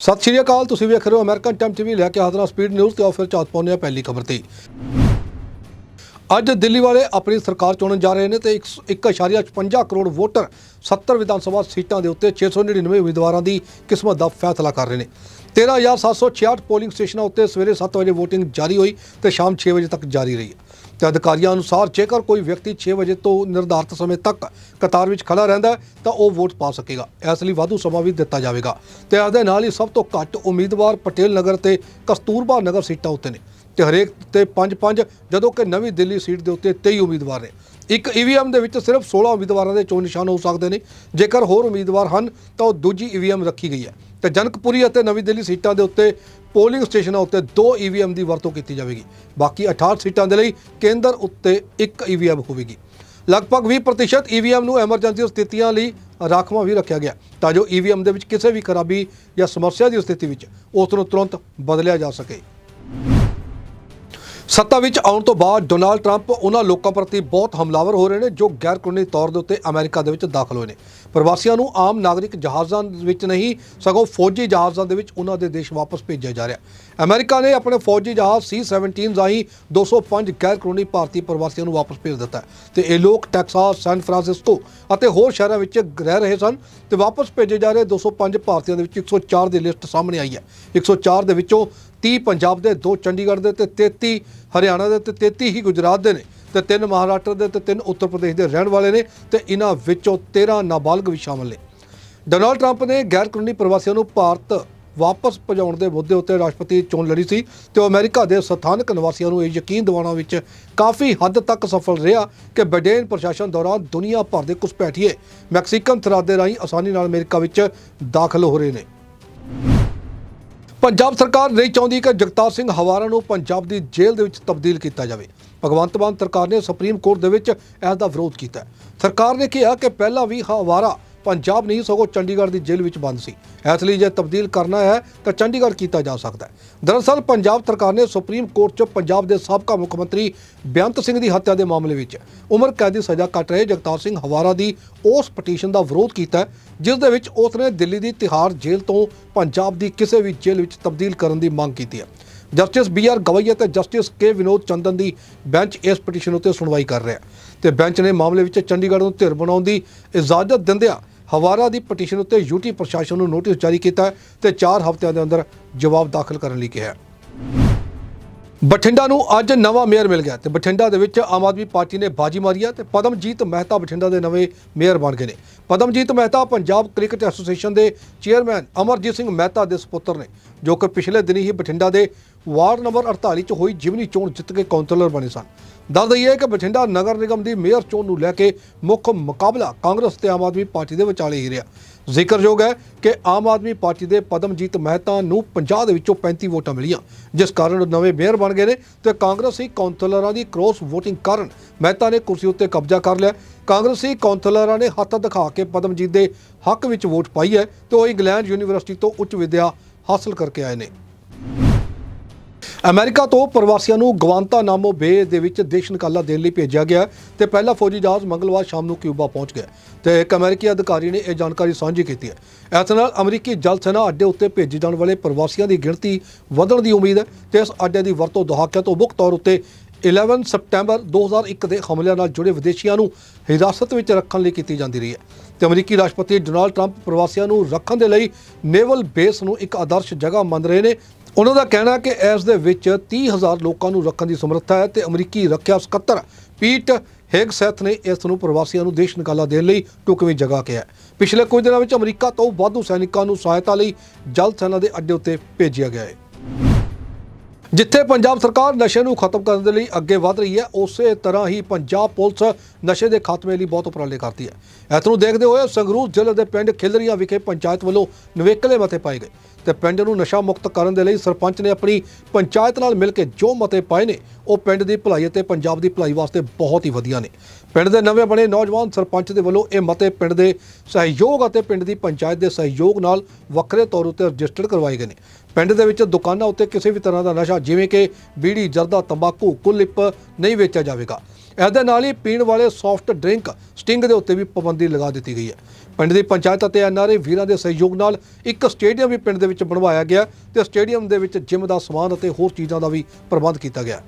ਸਤਿ ਸ਼੍ਰੀ ਅਕਾਲ, ਤੁਸੀਂ ਵੇਖ ਰਹੇ ਹੋ ਅਮਰੀਕਨ ਟਾਈਮ ਟੀਵੀ ਲੈ ਕੇ ਹਾਜ਼ਰ ਸਪੀਡ ਨਿਊਜ਼ ਤੇ ਆਫਰ ਚਾਤ ਪਾਉਂਦੇ ਹਾਂ ਪਹਿਲੀ ਖਬਰ ਤੇ। ਅੱਜ ਦਿੱਲੀ ਵਾਲੇ ਆਪਣੀ ਸਰਕਾਰ ਚੁਣਨ ਜਾ ਰਹੇ ਨੇ ਤੇ 1.55 ਕਰੋੜ ਵੋਟਰ 70 ਵਿਧਾਨ ਸਭਾ ਸੀਟਾਂ ਦੇ ਉੱਤੇ 699 ਉਮੀਦਵਾਰਾਂ ਦੀ ਕਿਸਮਤ ਦਾ ਫੈਸਲਾ ਕਰ ਰਹੇ ਨੇ। 13766 ਪੋਲਿੰਗ ਸਟੇਸ਼ਨਾਂ ਉੱਤੇ ਸਵੇਰੇ 7 ਵਜੇ VOTING ਜਾਰੀ ਹੋਈ ਤੇ ਸ਼ਾਮ 6 ਵਜੇ ਤੱਕ ਜਾਰੀ ਰਹੀ। ਤੇ ਅਧਿਕਾਰੀਆਂ ਅਨੁਸਾਰ ਜੇਕਰ ਕੋਈ ਵਿਅਕਤੀ 6 ਵਜੇ ਤੋਂ ਨਿਰਧਾਰਤ ਸਮੇਂ ਤੱਕ ਕਤਾਰ ਵਿੱਚ ਖੜਾ ਰਹਿੰਦਾ ਹੈ, ਤਾਂ ਉਹ ਵੋਟ ਪਾ ਸਕੇਗਾ। ਇਸ ਲਈ ਵਾਧੂ ਸਮਾਂ ਵੀ ਦਿੱਤਾ ਜਾਵੇਗਾ। ਤੇ ਇਸ ਦੇ ਨਾਲ ਹੀ ਸਭ ਤੋਂ ਘੱਟ ਉਮੀਦਵਾਰ ਪਟੇਲ ਨਗਰ ਤੇ ਕਸਤੂਰਬਾ ਨਗਰ ਸੀਟਾਂ ਉੱਤੇ ਨੇ। ਤੇ ਹਰੇਕ ਤੇ 5-5 ਜਦੋਂ ਕਿ ਨਵੀਂ ਦਿੱਲੀ ਸੀਟ ਦੇ ਉੱਤੇ 23 ਉਮੀਦਵਾਰ ਨੇ। ਇੱਕ ਈਵੀਐਮ ਦੇ ਵਿੱਚ ਸਿਰਫ 16 ਉਮੀਦਵਾਰਾਂ ਦੇ ਚੋਣ ਨਿਸ਼ਾਨ ਹੋ ਸਕਦੇ ਨੇ। ਜੇਕਰ ਹੋਰ ਉਮੀਦਵਾਰ ਹਨ, ਤਾਂ ਉਹ ਦੂਜੀ ਈਵੀਐਮ ਰੱਖੀ ਗਈ ਹੈ। ਤੇ ਜਨਕਪੁਰੀ ਅਤੇ ਨਵੀਂ ਦਿੱਲੀ ਸੀਟਾਂ ਦੇ ਉੱਤੇ ਪੋਲਿੰਗ ਸਟੇਸ਼ਨਾਂ ਉੱਤੇ ਦੋ ਈਵੀਐਮ ਦੀ ਵਰਤੋਂ ਕੀਤੀ ਜਾਵੇਗੀ। ਬਾਕੀ 68 ਸੀਟਾਂ ਦੇ ਲਈ ਕੇਂਦਰ ਉੱਤੇ ਇੱਕ ਈਵੀਐਮ ਹੋਵੇਗੀ। ਲਗਭਗ 20% ਈਵੀਐਮ ਨੂੰ ਐਮਰਜੈਂਸੀ ਸਥਿਤੀਆਂ ਲਈ ਰਾਖਵਾਂ ਵੀ ਰੱਖਿਆ ਗਿਆ। ਤਾਂ ਜੋ ਈਵੀਐਮ ਦੇ ਵਿੱਚ ਕਿਸੇ ਵੀ ਖਰਾਬੀ ਜਾਂ ਸਮੱਸਿਆ ਦੀ ਸਥਿਤੀ ਵਿੱਚ ਉਸ ਨੂੰ ਤੁਰੰਤ ਬਦਲਿਆ ਜਾ ਸਕੇ। ਸੱਤਾ ਵਿੱਚ ਆਉਣ ਤੋਂ ਬਾਅਦ ਡੋਨਾਲਡ ਟਰੰਪ ਉਹਨਾਂ ਲੋਕਾਂ ਪ੍ਰਤੀ ਬਹੁਤ ਹਮਲਾਵਰ ਹੋ ਰਹੇ ਨੇ ਜੋ ਗੈਰ ਕਾਨੂੰਨੀ ਤੌਰ ਦੇ ਉੱਤੇ ਅਮਰੀਕਾ ਦੇ ਵਿੱਚ ਦਾਖਲ ਹੋਏ ਨੇ। ਪ੍ਰਵਾਸੀਆਂ ਨੂੰ ਆਮ ਨਾਗਰਿਕ ਜਹਾਜ਼ਾਂ ਵਿੱਚ ਨਹੀਂ, ਸਗੋਂ ਫੌਜੀ ਜਹਾਜ਼ਾਂ ਦੇ ਵਿੱਚ ਉਹਨਾਂ ਦੇ ਦੇਸ਼ ਵਾਪਸ ਭੇਜਿਆ ਜਾ ਰਿਹਾ। ਅਮਰੀਕਾ ਨੇ ਆਪਣੇ ਫੌਜੀ ਜਹਾਜ਼ C-17 ਰਾਹੀਂ 205 ਗੈਰ ਕਾਨੂੰਨੀ ਭਾਰਤੀ ਪ੍ਰਵਾਸੀਆਂ ਨੂੰ ਵਾਪਸ ਭੇਜ ਦਿੱਤਾ ਹੈ ਤੇ ਇਹ ਲੋਕ ਟੈਕਸਾਸ, ਸੈਨ ਫਰਾਂਸਿਸਕੋ ਅਤੇ ਹੋਰ ਸ਼ਹਿਰਾਂ ਵਿੱਚ ਰਹਿ ਰਹੇ ਸਨ ਤੇ ਵਾਪਸ ਭੇਜੇ ਜਾ ਰਹੇ 205 ਭਾਰਤੀਆਂ ਦੇ ਵਿੱਚ 104 ਦੀ ਲਿਸਟ ਸਾਹਮਣੇ ਆਈ ਹੈ। 104 ਦੇ ਵਿੱਚੋਂ 30 ਪੰਜਾਬ ਦੇ, ਦੋ ਚੰਡੀਗੜ੍ਹ ਦੇ ਤੇ 33 ਹਰਿਆਣਾ ਦੇ ਤੇ 33 ਹੀ ਗੁਜਰਾਤ ਦੇ ਨੇ ਤੇ ਤਿੰਨ ਮਹਾਰਾਸ਼ਟਰ ਦੇ ਤੇ ਤਿੰਨ ਉੱਤਰ ਪ੍ਰਦੇਸ਼ ਦੇ ਰਹਿਣ ਵਾਲੇ ਨੇ ਤੇ ਇਹਨਾਂ ਵਿੱਚੋਂ 13 ਨਾਬਾਲਗ ਵੀ ਸ਼ਾਮਲ ਨੇ। ਡੋਨਾਲਡ ਟਰੰਪ ਨੇ ਗੈਰ ਕਾਨੂੰਨੀ ਪ੍ਰਵਾਸੀਆਂ ਨੂੰ ਭਾਰਤ ਵਾਪਸ ਭਜਾਉਣ ਦੇ ਮੁੱਦੇ ਉੱਤੇ ਰਾਸ਼ਟਰਪਤੀ ਚੋਣ ਲੜੀ ਸੀ ਤੇ ਉਹ ਅਮਰੀਕਾ ਦੇ ਸਥਾਨਕ ਨਿਵਾਸੀਆਂ ਨੂੰ ਇਹ ਯਕੀਨ ਦਿਵਾਉਣ ਵਿੱਚ ਕਾਫੀ ਹੱਦ ਤੱਕ ਸਫਲ ਰਿਹਾ ਕਿ ਬੈਡੇਨ ਪ੍ਰਸ਼ਾਸਨ ਦੌਰਾਨ ਦੁਨੀਆ ਭਰ ਦੇ ਘੁਸਪੈਠੀਏ ਮੈਕਸੀਕਨ ਥਰਾਦੇ ਰਾਹੀਂ ਆਸਾਨੀ ਨਾਲ ਅਮਰੀਕਾ ਵਿੱਚ ਦਾਖਲ ਹੋ ਰਹੇ ਨੇ। ਪੰਜਾਬ ਸਰਕਾਰ ਨਹੀਂ ਚਾਹੁੰਦੀ ਕਿ ਜਗਤਾਰ ਸਿੰਘ ਹਵਾਰਾ ਨੂੰ ਪੰਜਾਬ ਦੀ ਜੇਲ੍ਹ ਦੇ ਵਿੱਚ ਤਬਦੀਲ ਕੀਤਾ ਜਾਵੇ। ਭਗਵੰਤ ਮਾਨ ਸਰਕਾਰ ਨੇ ਸੁਪਰੀਮ ਕੋਰਟ ਦੇ ਵਿੱਚ ਇਸ ਦਾ ਵਿਰੋਧ ਕੀਤਾ ਸਰਕਾਰ ਨੇ ਕਿਹਾ ਕਿ ਪਹਿਲਾਂ ਵੀ ਹਵਾਰਾ ਪੰਜਾਬ ਨਹੀਂ, ਸਗੋਂ ਚੰਡੀਗੜ੍ਹ ਦੀ ਜੇਲ੍ਹ ਵਿੱਚ ਬੰਦ ਸੀ। ਇਸ ਲਈ ਜੇ ਤਬਦੀਲ ਕਰਨਾ ਹੈ, ਤਾਂ ਚੰਡੀਗੜ੍ਹ ਕੀਤਾ ਜਾ ਸਕਦਾ ਹੈ। ਦਰਅਸਲ, ਪੰਜਾਬ ਸਰਕਾਰ ਨੇ ਸੁਪਰੀਮ ਕੋਰਟ 'ਚ ਪੰਜਾਬ ਦੇ ਸਾਬਕਾ ਮੁੱਖ ਮੰਤਰੀ ਬੇਅੰਤ ਸਿੰਘ ਦੀ ਹੱਤਿਆ ਦੇ ਮਾਮਲੇ ਵਿੱਚ ਉਮਰ ਕੈਦ ਦੀ ਸਜ਼ਾ ਕੱਟ ਰਹੇ ਜਗਤਾਰ ਸਿੰਘ ਹਵਾਰਾ ਦੀ ਉਸ ਪਟੀਸ਼ਨ ਦਾ ਵਿਰੋਧ ਕੀਤਾ ਜਿਸ ਦੇ ਵਿੱਚ ਉਸ ਨੇ ਦਿੱਲੀ ਦੀ ਤਿਹਾਰ ਜੇਲ੍ਹ ਤੋਂ ਪੰਜਾਬ ਦੀ ਕਿਸੇ ਵੀ ਜੇਲ੍ਹ ਵਿੱਚ ਤਬਦੀਲ ਕਰਨ ਦੀ ਮੰਗ ਕੀਤੀ ਹੈ। ਜਸਟਿਸ ਬੀ ਆਰ ਗਵਈਆ ਅਤੇ ਜਸਟਿਸ ਕੇ ਵਿਨੋਦ ਚੰਦਨ ਦੀ ਬੈਂਚ ਇਸ ਪਟੀਸ਼ਨ ਉੱਤੇ ਸੁਣਵਾਈ ਕਰ ਰਿਹਾ ਤੇ ਬੈਂਚ ਨੇ ਮਾਮਲੇ ਵਿੱਚ ਚੰਡੀਗੜ੍ਹ ਨੂੰ ਧਿਰ ਬਣਾਉਣ ਦੀ ਇਜਾਜ਼ਤ ਦਿੰਦਿਆਂ ਹਵਾਰਾ ਦੀ ਪਟੀਸ਼ਨ ਉੱਤੇ ਯੂਟੀ ਪ੍ਰਸ਼ਾਸਨ ਨੂੰ ਨੋਟਿਸ ਜਾਰੀ ਕੀਤਾ ਹੈ ਤੇ 4 ਹਫ਼ਤਿਆਂ ਦੇ ਅੰਦਰ ਜਵਾਬ ਦਾਖਲ ਕਰਨ ਲਈ ਕਿਹਾ ਬਠਿੰਡਾ ਨੂੰ ਅੱਜ ਨਵਾਂ ਮੇਅਰ ਮਿਲ ਗਿਆ ਤੇ ਬਠਿੰਡਾ ਦੇ ਵਿੱਚ ਆਮ ਆਦਮੀ ਪਾਰਟੀ ਨੇ ਬਾਜੀ ਮਾਰੀ ਹੈ ਤੇ ਪਦਮਜੀਤ ਮਹਿਤਾ ਬਠਿੰਡਾ ਦੇ ਨਵੇਂ ਮੇਅਰ ਬਣ ਗਏ ਨੇ। ਪਦਮਜੀਤ ਮਹਿਤਾ ਪੰਜਾਬ ਕ੍ਰਿਕਟ ਐਸੋਸੀਏਸ਼ਨ ਦੇ ਚੇਅਰਮੈਨ ਅਮਰਜੀਤ ਸਿੰਘ ਮਹਿਤਾ ਦੇ ਸੁਪੁੱਤਰ ਨੇ। ਜੋ ਕਿ ਪਿਛਲੇ ਦਿਨੀ ਹੀ ਬਠਿੰਡਾ ਦੇ ਵਾਰਡ ਨੰਬਰ 48 ਚ ਹੋਈ ਜਿਮਨੀ ਚੋਣ ਜਿੱਤ ਕੇ ਕੌਂਸਲਰ ਬਣੇ ਸਨ। ਦੱਸ ਦਈਏ ਕਿ ਬਠਿੰਡਾ ਨਗਰ ਨਿਗਮ ਦੀ ਮੇਅਰ ਚੋਣ ਨੂੰ ਲੈ ਕੇ ਮੁੱਖ ਮੁਕਾਬਲਾ ਕਾਂਗਰਸ ਤੇ ਆਮ ਆਦਮੀ ਪਾਰਟੀ ਦੇ ਵਿਚਾਲੇ ਹੀ ਰਿਹਾ। ਜ਼ਿਕਰਯੋਗ ਹੈ ਕਿ ਆਮ ਆਦਮੀ ਪਾਰਟੀ ਦੇ ਪਦਮਜੀਤ ਮਹਿਤਾ ਨੂੰ 50 ਦੇ ਵਿੱਚੋਂ 35 ਵੋਟਾਂ ਮਿਲੀਆਂ, ਜਿਸ ਕਾਰਨ ਉਹ ਨਵੇਂ ਮੇਅਰ ਬਣ ਗਏ ਨੇ ਤੇ ਕਾਂਗਰਸੀ ਕੌਂਸਲਰਾਂ ਦੀ ਕ੍ਰੋਸ ਵੋਟਿੰਗ ਕਾਰਨ ਮਹਿਤਾ ਨੇ ਕੁਰਸੀ ਉੱਤੇ ਕਬਜ਼ਾ ਕਰ ਲਿਆ। ਕਾਂਗਰਸੀ ਕੌਂਸਲਰਾਂ ਨੇ ਹੱਥ ਦਿਖਾ ਕੇ ਪਦਮਜੀਤ ਦੇ ਹੱਕ ਵਿੱਚ ਵੋਟ ਪਾਈ ਹੈ ਤੇ ਉਹ ਇੰਗਲੈਂਡ ਯੂਨੀਵਰਸਿਟੀ ਤੋਂ ਉੱਚ ਵਿੱਦਿਆ ਹਾਸਲ ਕਰਕੇ ਆਏ ਨੇ। ਅਮਰੀਕਾ ਤੋਂ ਪ੍ਰਵਾਸੀਆਂ ਨੂੰ ਗਵਾਂਤਾਨਾਮੋ ਬੇ ਦੇ ਵਿੱਚ ਦੇਸ਼ ਨਿਕਾਲਾ ਦੇਣ ਲਈ ਭੇਜਿਆ ਗਿਆ ਤੇ ਪਹਿਲਾ ਫੌਜੀ ਜਹਾਜ਼ ਮੰਗਲਵਾਰ ਸ਼ਾਮ ਨੂੰ ਕਿਊਬਾ ਪਹੁੰਚ ਗਿਆ ਤੇ ਇੱਕ ਅਮਰੀਕੀ ਅਧਿਕਾਰੀ ਨੇ ਇਹ ਜਾਣਕਾਰੀ ਸਾਂਝੀ ਕੀਤੀ ਹੈ। ਇਸ ਨਾਲ ਅਮਰੀਕੀ ਜਲ ਸੈਨਾ ਅੱਡੇ ਉੱਤੇ ਭੇਜੇ ਜਾਣ ਵਾਲੇ ਪ੍ਰਵਾਸੀਆਂ ਦੀ ਗਿਣਤੀ ਵਧਣ ਦੀ ਉਮੀਦ ਹੈ ਤੇ ਇਸ ਅੱਡੇ ਦੀ ਵਰਤੋਂ ਦਹਾਕਿਆਂ ਤੋਂ ਮੁੱਖ ਤੌਰ ਉੱਤੇ 11 ਸਪਟੈਂਬਰ 2001 ਦੇ ਹਮਲਿਆਂ ਨਾਲ ਜੁੜੇ ਵਿਦੇਸ਼ੀਆਂ ਨੂੰ ਹਿਰਾਸਤ ਵਿੱਚ ਰੱਖਣ ਲਈ ਕੀਤੀ ਜਾਂਦੀ ਰਹੀ ਹੈ ਤੇ ਅਮਰੀਕੀ ਰਾਸ਼ਟਰਪਤੀ ਡੋਨਾਲਡ ਟਰੰਪ ਪ੍ਰਵਾਸੀਆਂ ਨੂੰ ਰੱਖਣ ਦੇ ਲਈ ਨੇਵਲ ਬੇਸ ਨੂੰ ਇੱਕ ਆਦਰਸ਼ ਜਗ੍ਹਾ ਮੰਨ ਰਹੇ ਨੇ। ਉਹਨਾਂ ਦਾ ਕਹਿਣਾ ਕਿ ਇਸ ਦੇ ਵਿੱਚ 30000 ਲੋਕਾਂ ਨੂੰ ਰੱਖਣ ਦੀ ਸਮਰੱਥਾ ਹੈ ਤੇ ਅਮਰੀਕੀ ਰੱਖਿਆ ਸਕੱਤਰ ਪੀਟ ਹੈਗਸੈਥ ਨੇ ਇਸ ਨੂੰ ਪ੍ਰਵਾਸੀਆਂ ਨੂੰ ਦੇਸ਼ ਨਿਕਾਲਾ ਦੇਣ ਲਈ ਢੁਕਵੀਂ ਜਗ੍ਹਾ ਕਿਹਾ ਪਿਛਲੇ ਕੁਝ ਦਿਨਾਂ ਵਿੱਚ ਅਮਰੀਕਾ ਤੋਂ ਵਾਧੂ ਸੈਨਿਕਾਂ ਨੂੰ ਸਹਾਇਤਾ ਲਈ ਜਲ ਸੈਨਾ ਦੇ ਅੱਡੇ ਉੱਤੇ ਭੇਜਿਆ ਗਿਆ ਹੈ। ਜਿੱਥੇ ਪੰਜਾਬ ਸਰਕਾਰ ਨਸ਼ੇ ਨੂੰ ਖਤਮ ਕਰਨ ਦੇ ਲਈ ਅੱਗੇ ਵਧ ਰਹੀ ਹੈ, ਉਸੇ ਤਰ੍ਹਾਂ ਹੀ ਪੰਜਾਬ ਪੁਲਿਸ ਨਸ਼ੇ ਦੇ ਖਾਤਮੇ ਲਈ ਬਹੁਤ ਉਪਰਾਲੇ ਕਰਦੀ ਹੈ। ਇਸ ਨੂੰ ਦੇਖਦੇ ਹੋਏ ਸੰਗਰੂਰ ਜ਼ਿਲ੍ਹੇ ਦੇ ਪਿੰਡ ਖਿਲਰੀਆਂ ਵਿਖੇ ਪੰਚਾਇਤ ਵੱਲੋਂ ਨਵੇਕਲੇ ਮਤੇ ਪਾਏ ਗਏ। ਤੇ ਪਿੰਡ ਨੂੰ ਨਸ਼ਾ ਮੁਕਤ ਕਰਨ ਦੇ ਲਈ ਸਰਪੰਚ ਨੇ ਆਪਣੀ ਪੰਚਾਇਤ ਨਾਲ ਮਿਲ ਕੇ ਜੋ ਮਤੇ ਪਾਏ ਨੇ, ਉਹ ਪਿੰਡ ਦੀ ਭਲਾਈ ਅਤੇ ਪੰਜਾਬ ਦੀ ਭਲਾਈ ਵਾਸਤੇ ਬਹੁਤ ਹੀ ਵਧੀਆ ਨੇ। ਪਿੰਡ ਦੇ ਨਵੇਂ ਬਣੇ ਨੌਜਵਾਨ ਸਰਪੰਚ ਦੇ ਵੱਲੋਂ ਇਹ ਮਤੇ ਪਿੰਡ ਦੇ ਸਹਿਯੋਗ ਅਤੇ ਪਿੰਡ ਦੀ ਪੰਚਾਇਤ ਦੇ ਸਹਿਯੋਗ ਨਾਲ ਵੱਖਰੇ ਤੌਰ ਉੱਤੇ ਰਜਿਸਟਰਡ ਕਰਵਾਏ ਗਏ ਨੇ। ਪਿੰਡ ਦੇ ਵਿੱਚ ਦੁਕਾਨਾਂ ਉੱਤੇ ਕਿਸੇ ਵੀ ਤਰ੍ਹਾਂ ਦਾ ਨਸ਼ਾ, ਜਿਵੇਂ ਕਿ ਬੀੜੀ, ਜਰਦਾ, ਤੰਬਾਕੂ ਕੁਲਿਪ ਨਹੀਂ ਵੇਚਿਆ ਜਾਵੇਗਾ। ਇਸ ਦੇ ਨਾਲ ਹੀ ਪੀਣ ਵਾਲੇ ਸੌਫਟ ਡਰਿੰਕ ਸਟਿੰਗ ਦੇ ਉੱਤੇ ਵੀ ਪਾਬੰਦੀ ਲਗਾ ਦਿੱਤੀ ਗਈ ਹੈ। ਪਿੰਡ ਦੀ ਪੰਚਾਇਤ ਅਤੇ ਐਨਆਰਏ ਵੀਰਾਂ ਦੇ ਸਹਿਯੋਗ ਨਾਲ ਇੱਕ ਸਟੇਡੀਅਮ ਵੀ ਪਿੰਡ ਦੇ ਵਿੱਚ ਬਣਵਾਇਆ ਗਿਆ ਤੇ ਸਟੇਡੀਅਮ ਦੇ ਵਿੱਚ ਜਿਮ ਦਾ ਸਮਾਨ ਅਤੇ ਹੋਰ ਚੀਜ਼ਾਂ ਦਾ ਵੀ ਪ੍ਰਬੰਧ ਕੀਤਾ ਗਿਆ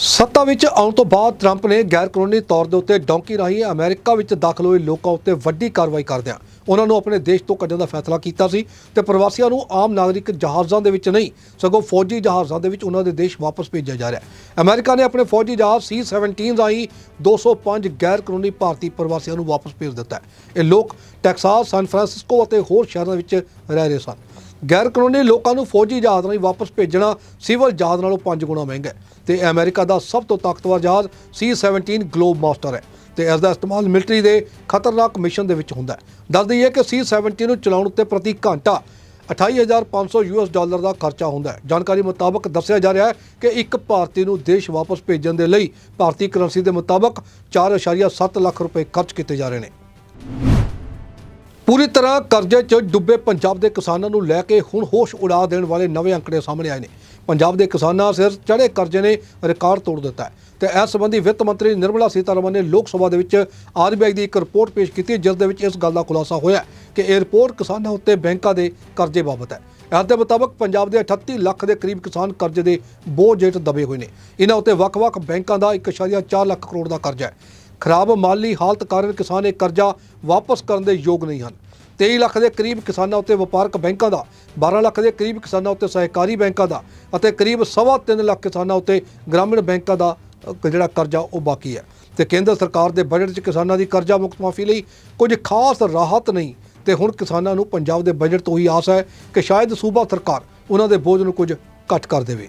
ਸੱਤਾ ਵਿੱਚ ਆਉਣ ਤੋਂ ਬਾਅਦ ਟਰੰਪ ਨੇ ਗੈਰ ਕਾਨੂੰਨੀ ਤੌਰ ਦੇ ਉੱਤੇ ਡੌਂਕੀ ਰਾਹੀਂ ਅਮਰੀਕਾ ਵਿੱਚ ਦਾਖਲ ਹੋਏ ਲੋਕਾਂ ਉੱਤੇ ਵੱਡੀ ਕਾਰਵਾਈ ਕਰਦਿਆਂ ਉਹਨਾਂ ਨੂੰ ਆਪਣੇ ਦੇਸ਼ ਤੋਂ ਕੱਢਣ ਦਾ ਫੈਸਲਾ ਕੀਤਾ ਸੀ ਤੇ ਪ੍ਰਵਾਸੀਆਂ ਨੂੰ ਆਮ ਨਾਗਰਿਕ ਜਹਾਜ਼ਾਂ ਦੇ ਵਿੱਚ ਨਹੀਂ, ਸਗੋਂ ਫੌਜੀ ਜਹਾਜ਼ਾਂ ਦੇ ਵਿੱਚ ਉਹਨਾਂ ਦੇ ਦੇਸ਼ ਵਾਪਸ ਭੇਜਿਆ ਜਾ ਰਿਹਾ ਹੈ। ਅਮਰੀਕਾ ਨੇ ਆਪਣੇ ਫੌਜੀ ਜਹਾਜ਼ C-17 ਰਾਹੀਂ 205 ਗੈਰ ਕਾਨੂੰਨੀ ਭਾਰਤੀ ਪ੍ਰਵਾਸੀਆਂ ਨੂੰ ਵਾਪਸ ਭੇਜ ਦਿੱਤਾ ਹੈ। ਇਹ ਲੋਕ ਟੈਕਸਾਸ, ਸੈਨ ਫਰਾਂਸਿਸਕੋ ਅਤੇ ਹੋਰ ਸ਼ਹਿਰਾਂ ਵਿੱਚ ਰਹਿ ਰਹੇ ਸਨ। ਗੈਰ ਕਾਨੂੰਨੀ ਲੋਕਾਂ ਨੂੰ ਫੌਜੀ ਜਹਾਜ਼ ਰਾਹੀਂ ਵਾਪਸ ਭੇਜਣਾ ਸਿਵਲ ਜਹਾਜ਼ ਨਾਲੋਂ 5 ਗੁਣਾ ਮਹਿੰਗਾ ਹੈ। ਤੇ ਅਮਰੀਕਾ ਦਾ ਸਭ ਤੋਂ ਤਾਕਤਵਰ ਜਹਾਜ਼ C-17 ਗਲੋਬ ਮਾਸਟਰ ਹੈ ਤੇ ਇਸ ਦਾ ਇਸਤੇਮਾਲ ਮਿਲਟਰੀ ਦੇ ਖਤਰਨਾਕ ਮਿਸ਼ਨ ਦੇ ਵਿੱਚ ਹੁੰਦਾ ਹੈ। ਦੱਸ ਦਈਏ ਕਿ C-17 ਨੂੰ ਚਲਾਉਣ ਉੱਤੇ ਪ੍ਰਤੀ ਘੰਟਾ 28500 ਯੂਐਸ ਡਾਲਰ ਦਾ ਖਰਚਾ ਹੁੰਦਾ ਹੈ। ਜਾਣਕਾਰੀ ਮੁਤਾਬਕ ਦੱਸਿਆ ਜਾ ਰਿਹਾ ਹੈ ਕਿ ਇੱਕ ਭਾਰਤੀ ਨੂੰ ਦੇਸ਼ ਵਾਪਸ ਭੇਜਣ ਦੇ ਲਈ ਭਾਰਤੀ ਕਰੰਸੀ ਦੇ ਮੁਤਾਬਕ 4.7 ਲੱਖ ਰੁਪਏ ਖਰਚ ਕੀਤੇ ਜਾ ਰਹੇ ਨੇ। ਪੂਰੀ ਤਰ੍ਹਾਂ ਕਰਜ਼ੇ 'ਚ ਡੁੱਬੇ ਪੰਜਾਬ ਦੇ ਕਿਸਾਨਾਂ ਨੂੰ ਲੈ ਕੇ ਹੁਣ ਹੋਸ਼ ਉਡਾ ਦੇਣ ਵਾਲੇ ਨਵੇਂ ਅੰਕੜੇ ਸਾਹਮਣੇ ਆਏ ਨੇ। ਪੰਜਾਬ ਦੇ ਕਿਸਾਨਾਂ ਸਿਰ ਚੜੇ ਕਰਜ਼ੇ ਨੇ ਰਿਕਾਰਡ ਤੋੜ ਦਿੱਤਾ ਹੈ। ਤੇ ਇਸ ਸੰਬੰਧੀ ਵਿੱਤ ਮੰਤਰੀ ਨਿਰਮਲਾ ਸੀਤਾਰਮਨ ਨੇ ਲੋਕ ਸਭਾ ਦੇ ਵਿੱਚ ਆਰਬੀਆਈ ਦੀ ਇੱਕ ਰਿਪੋਰਟ ਪੇਸ਼ ਕੀਤੀ, ਜਿਸ ਦੇ ਵਿੱਚ ਇਸ ਗੱਲ ਦਾ ਖੁਲਾਸਾ ਹੋਇਆ ਕਿ ਇਹ ਰਿਪੋਰਟ ਕਿਸਾਨਾਂ ਉੱਤੇ ਬੈਂਕਾਂ ਦੇ ਕਰਜ਼ੇ ਬਾਬਤ ਹੈ। ਇਸ ਦੇ ਮੁਤਾਬਕ ਪੰਜਾਬ ਦੇ 38 ਲੱਖ ਦੇ ਕਰੀਬ ਕਿਸਾਨ ਕਰਜ਼ੇ ਦੇ ਬੋਝ ਹੇਠ ਦਬੇ ਹੋਏ ਨੇ। ਇਹਨਾਂ ਉੱਤੇ ਵੱਖ-ਵੱਖ ਬੈਂਕਾਂ ਦਾ 1.4 ਲੱਖ ਕਰੋੜ ਦਾ ਕਰਜ਼ਾ ਹੈ। ਖਰਾਬ ਮਾਲੀ ਹਾਲਤ ਕਾਰਨ ਕਿਸਾਨ ਇਹ ਕਰਜ਼ਾ ਵਾਪਸ ਕਰਨ ਦੇ ਯੋਗ ਨਹੀਂ ਹਨ। 23 ਲੱਖ ਦੇ ਕਰੀਬ ਕਿਸਾਨਾਂ ਉੱਤੇ ਵਪਾਰਕ ਬੈਂਕਾਂ ਦਾ 12 ਲੱਖ ਦੇ ਕਰੀਬ ਕਿਸਾਨਾਂ ਉੱਤੇ ਸਹਿਕਾਰੀ ਬੈਂਕਾਂ ਦਾ ਅਤੇ ਕਰੀਬ ਸਵਾ ਤਿੰਨ ਲੱਖ ਕਿਸਾਨਾਂ ਉੱਤੇ ਗ੍ਰਾਮੀਣ ਬੈਂਕਾਂ ਦਾ ਜਿਹੜਾ ਕਰਜ਼ਾ ਉਹ ਬਾਕੀ ਹੈ। ਤੇ ਕੇਂਦਰ ਸਰਕਾਰ ਦੇ ਬਜਟ 'ਚ ਕਿਸਾਨਾਂ ਦੀ ਕਰਜ਼ਾ ਮੁਕਤ ਮਾਫੀ ਲਈ ਕੁਝ ਖਾਸ ਰਾਹਤ ਨਹੀਂ ਤੇ ਹੁਣ ਕਿਸਾਨਾਂ ਨੂੰ ਪੰਜਾਬ ਦੇ ਬਜਟ ਤੋਂ ਹੀ ਆਸ ਹੈ ਕਿ ਸ਼ਾਇਦ ਸੂਬਾ ਸਰਕਾਰ ਉਹਨਾਂ ਦੇ ਬੋਝ ਨੂੰ ਕੁਝ ਘੱਟ ਕਰ ਦੇਵੇ।